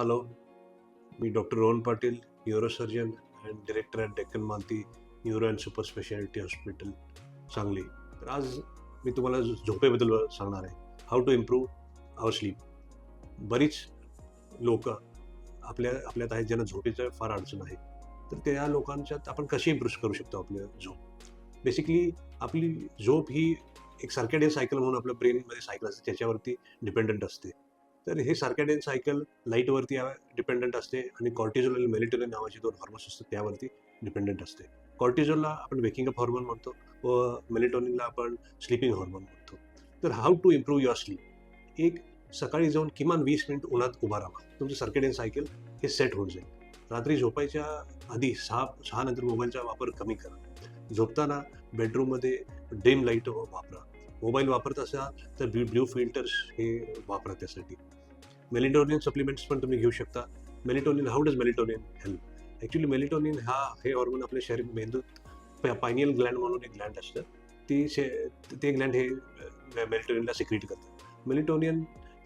Hello me doctor Rohan Patil neurosurgeon and director at Deccan मांती neuro and super speciality hospital Sangli. तर आज मी तुम्हाला झोपेबद्दल सांगणार आहे. How to improve our sleep बरीच लोक आपल्या आपल्यात आहेत ज्यांना झोपेचं फार अडचण आहे. तर त्या लोकांच्यात आपण कशी इम्प्रूव्ह करू शकतो आपलं झोप? बेसिकली आपली झोप ही एक सार्कॅडियन सायकल म्हणून आपल्या ब्रेनमध्ये सायकल असते त्याच्यावरती डिपेंडंट असते. तर हे सार्कॅडियन सायकल लाईटवरती डिपेंडंट असते आणि कॉर्टिझोल आणि मेलिटोनिन नावाचे दोन हॉर्मोन्स असतात त्यावरती डिपेंडंट असते. कॉर्टिझोलला आपण वेकिंग अप हॉर्मोन म्हणतो व मेलिटोनिनला आपण स्लीपिंग हॉर्मोन म्हणतो. तर how to improve your sleep एक सकाळी जाऊन किमान वीस मिनिट उन्हात उभा राहा. तुमचं सर्केडियन सायकल हे सेट होऊन जाईल. रात्री झोपायच्या आधी सहा सहा नंतर मोबाईलचा वापर कमी करा. झोपताना बेडरूममध्ये डिम लाइट वापरा. मोबाईल वापरत असाल तर ब्ल्यू ब्ल्यू फिल्टर्स हे वापरा त्यासाठी. मेलिटोनिन सप्लिमेंट्स पण तुम्ही घेऊ शकता. Melatonin how does melatonin help actually melatonin हा हे हॉर्मोन आपल्या शरीर मेंदूत पायनियल ग्लँड म्हणून एक ग्लँड असतं. ती शे ते ग्लँड हे मेलिटोनियनला सिक्रेट करतं. मेलिटोनियन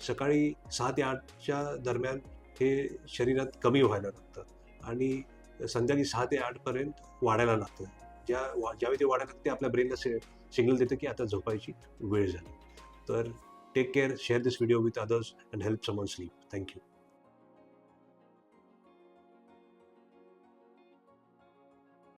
सकाळी सहा ते आठच्या दरम्यान हे शरीरात कमी व्हायला लागतं. आणि संध्याकाळी सहा ते आठपर्यंत वाढायला लागतं. ज्या वा ज्यावेळी ते वाढायला लागते आपल्या ब्रेनला से सिग्नल देतं की आता झोपायची वेळ झाली. तर Take care, share this video with others, and help someone sleep. Thank you.